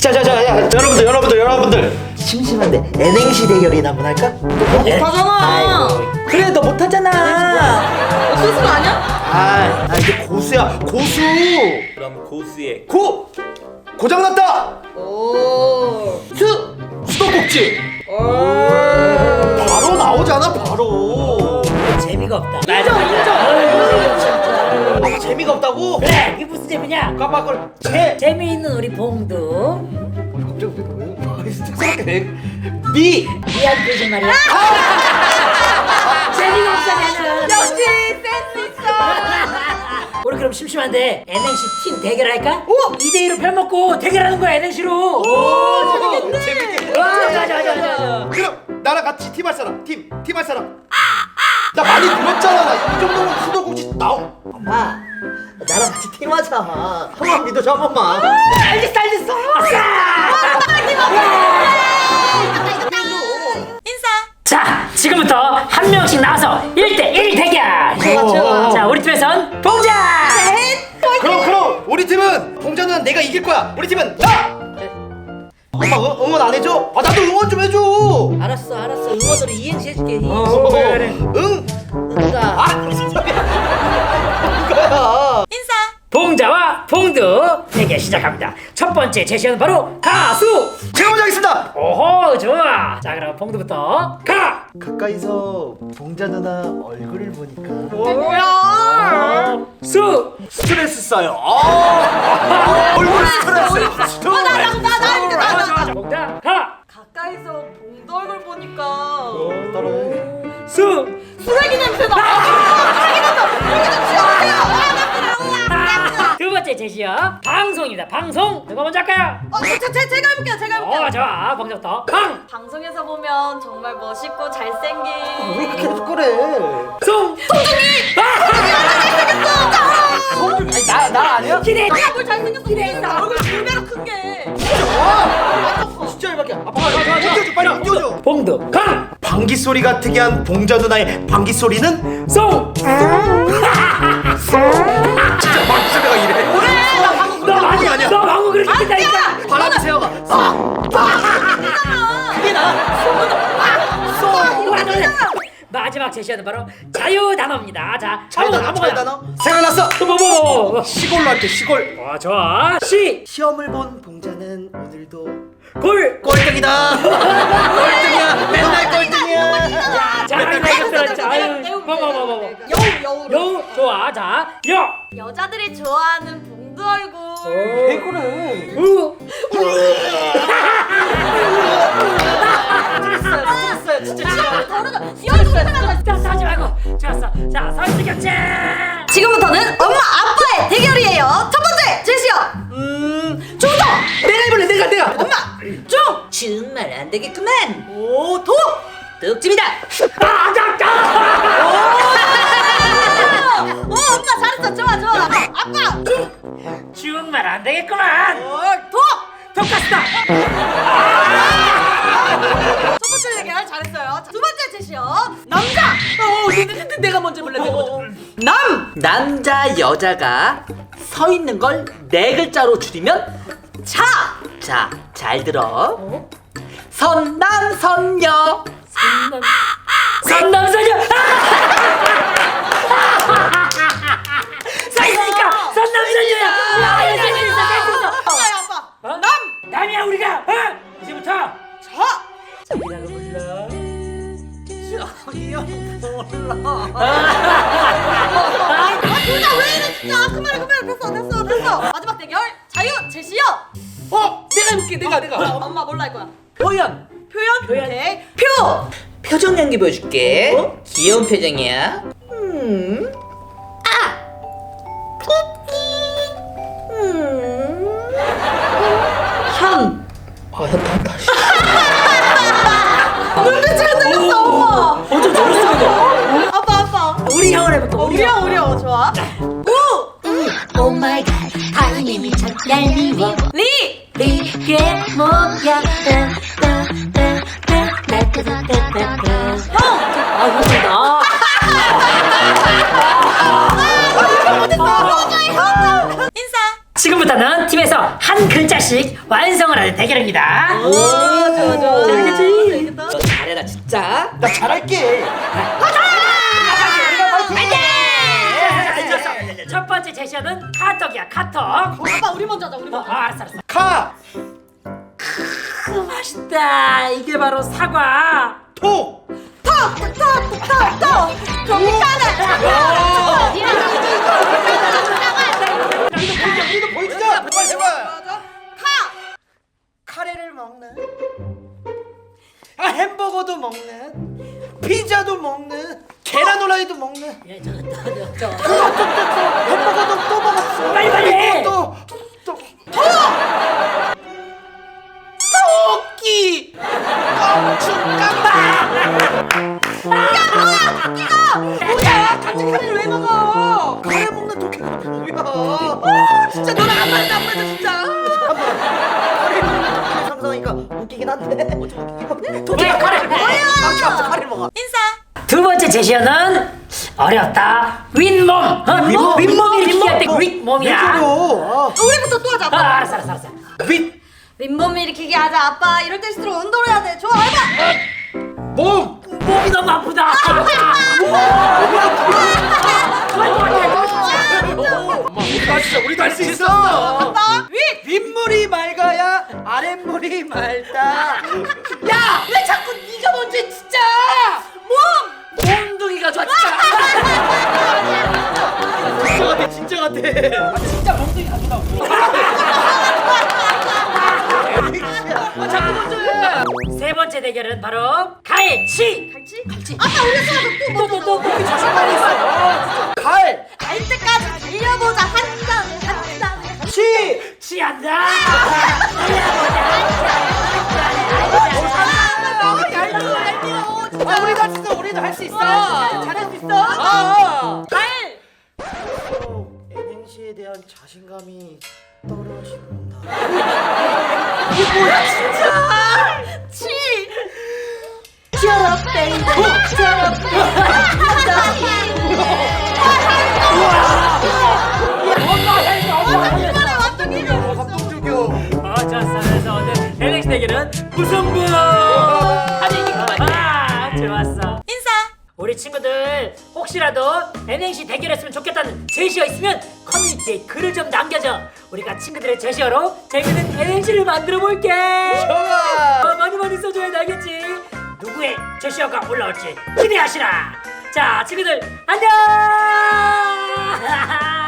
자자자 여러분들 여러분들 여러분들 심심한데 N행시 대결이나 한번 할까? 못하잖아. 그래 너 못하잖아 너 스스로 아니야? 아, 나 이제 고수야 고수 그럼 고수의 고 고장났다 오. 수 수도꼭지 오. 바로 나오잖아 바로 재미가 없다. 인정 인 정. 아, 재미가 없다고? 그래, 이게 무슨 재미냐? 깜빡걸 재 재미있는 우리 봉두. 갑자기 왜 쑥스럽게 미 미안 표정 말이야. 재미가 없어 나는. 역시 센스 있어. 우리 그럼 심심한데 NNC 팀 대결할까? 오! 2대2로 편 먹고 대결하는 거야 NNC로. 오 재밌겠네. 재밌게 와, 좋아, 좋아, 좋아. 그럼 나랑 같이 팀 할 사람 팀 팀 할 사람 나 많이 들었잖아 나 이 정도면 수도꼭지 나오 엄마 나랑 같이 팀 하자 한 번만 믿어줘 한 번만 알겠어, 알겠어. 인사. 자, 지금부터 한 명씩 나와서 1대1 대결. 좋아. 자, 우리 팀에선 봉자. 그럼 그럼 우리 팀은 봉자는 내가 이길 거야 우리 팀은 나 엄마 응, 응원 안 해줘? 아 나도 응원 좀 해줘 알았어, 알았어. 응원으로 이행시 해줄게. 어, 응 응가. 아, 무슨 소리야 이거야 인사. 봉자와 봉두 대결 시작합니다. 첫 번째 제시어는 바로 가수. 제가 먼저 하겠습니다 오호, 좋아. 자, 그럼 봉두부터 가. 가까이서 봉자 누나 얼굴을 보니까 뭐야? 수. 스트레스 쌓여 아, 방송 누가 먼저 할까요? 어, 제, 제, 제가 해볼게요. 제가 해볼게요. 어, 좋아. 봉자부터 방. 방송에서 보면 정말 멋있고 잘생긴. 왜 이렇게 계속 그래 송. 아니 나나 아니야? 기대. 내가 뭘 잘생겼어? 기대했다. 얼굴 두 배로 큰 게. 진짜 열받게 아빠 옮겨줘 빨리 옮겨줘 봉두 강. 방귀 소리가 특이한 봉자 누나의 방귀 소리는 송. 진짜 소 제시어는 바로 자유 단어입니다. 자, 잘 아무거나 단어. 잘 단어 생각났어 뭐, 뭐, 시골로 할게 시골 와, 좋아. 시. 시험을 본 봉자는 오늘도 골. 꼴등이다 꼴등이야 맨날 꼴등이야 이것들. 자, 아유, 내가 뭐, 뭐, 뭐, 뭐. 여우 여우. 여. 좋아. 자, 여. 여자들이 좋아하는 봉도 얼굴. 왜 그래 우. 지금부터는 엄마 아빠의 대결이에요. 첫 번째 제시어. 음, 중독. 내가 해볼래 내가 내가 엄마 중. 정말 안 되겠구만. 오 독. 득집이다. 아, 작다. 오 엄마 잘했어. 좋아 좋아. 아빠 중. 정말 안 되겠구만. 어, 독. 독가스다. 첫 번째 대결 잘했어요. 자, 두 번째 제시어. 남자. 어, 내, 내, 내, 내가 먼저 볼래. 내가 먼저. 남. 남자 여자가 서 있는 걸 네 글자로 줄이면 자. 자잘 들어 선남 선녀 선남선녀. 사이니까 선남 선녀야. 야, 이거 센스 있어, 센스 있어. 아빠야 아빠. 어? 남. 남이야 우리가. 어? 이제부터. 자. 자기라고 불러. 아, 둘다 왜 이래 진짜. 그만해 그만해 됐어 됐어 됐어. 마지막 대결 자유 제시어. 어 내가 해볼게 내가 내가 자, 엄마 뭘로 할 거야? 표현 표현. 표현. 오케이. 표. 표정 연기 보여줄게 귀여운 표정이야 음. 현 눈빛이 흔들렸어 엄마. 어좀 잘했어. 아빠 아빠. 우리 형을 해볼까? 우리 형 우리 형 좋아. 우! 우! 오 마이 갓 하느님이 참 얄미워 리! 리! 게 뭐야 따따따따따따따 아 이거 나 지금부터는 팀에서 한 글자씩 완성을 하는 대결입니다. 오, 좋아, 좋아. 잘하겠지? 잘해라, 진짜. 나 잘할게. 아, 번째 제시어는 카톡이야 카톡. 아빠 우리 먼저 하자, 우리 어, 먼저. 아, 알았어 알았어. 카, 그 맛있다. 이게 바로 사과. 토. 그럼 미카네. 우리도 보여주자. 제발 제발. 카. 카레를 먹는. 아 햄버거도 먹는. 피자도 먹는. 계란 후라이도 먹는. 예, 저, 저, 저, 저. 햄버거도 또 먹었어. 빨리 빨리 해. 또 또. 토. 토끼. 뭐야? 같이 카레를 왜 먹어? 카레 먹는 토끼가 뭐야? 아, 진짜 너랑 안 맞다, 안 맞아, 진짜. 카레 먹는 토끼를 상상하니까 웃기긴 한데. 토끼가 카레. 막혀 없어 카레 먹어. 두 번째 제시어는 어렵다. 윗몸. 어? 윗몸. 윗몸이 이렇게 할때 윗몸이야. 어. 우리부터 또 하자, 아, 아빠. 알았어 알았어 알았어. 윗. 윗몸 일으키기 하자, 아빠. 이럴 때일수록 운동을 해야 돼. 좋아, 해봐. 몸. 몸이 너무 아프다. 우리도 할 수 있어. 우리도 할 수 있어. 아빠, 윗. 윗물이 맑아야 아랫물이 맑다. 야, 왜 바로 갈치. 갈치? 갈치. 아빠, 우리 수업은 또 뭐, 또, 또, 또. 갈. 갈 때까지 달려보자. 한 잔에, 한 잔에. 치. 얇고. 아, 우리도 할 수 있어. 우리도 할 수 있어. 잘할 수 있어. 아. 갈. NNC에 대한 자신감이 떨어진다. 치. 치얼업 베이 비. 치얼업 감동적이야. 어, 좋았어. 그래서 오늘 NX 대결은 무승부. 아니 이거 아, 좋았어. 인사. 우리 친구들 혹시라도 NNC 대결했으면 좋겠다는 제시어 있으면 커뮤니티에 글을 좀 남겨줘. 우리가 친구들의 제시어로 재밌는 NNC를 만들어 볼게. 좋아. 어, 많이 많이 써줘야 되겠지. 누구의 제시어가 올라올지 기대하시라. 자, 친구들 안녕.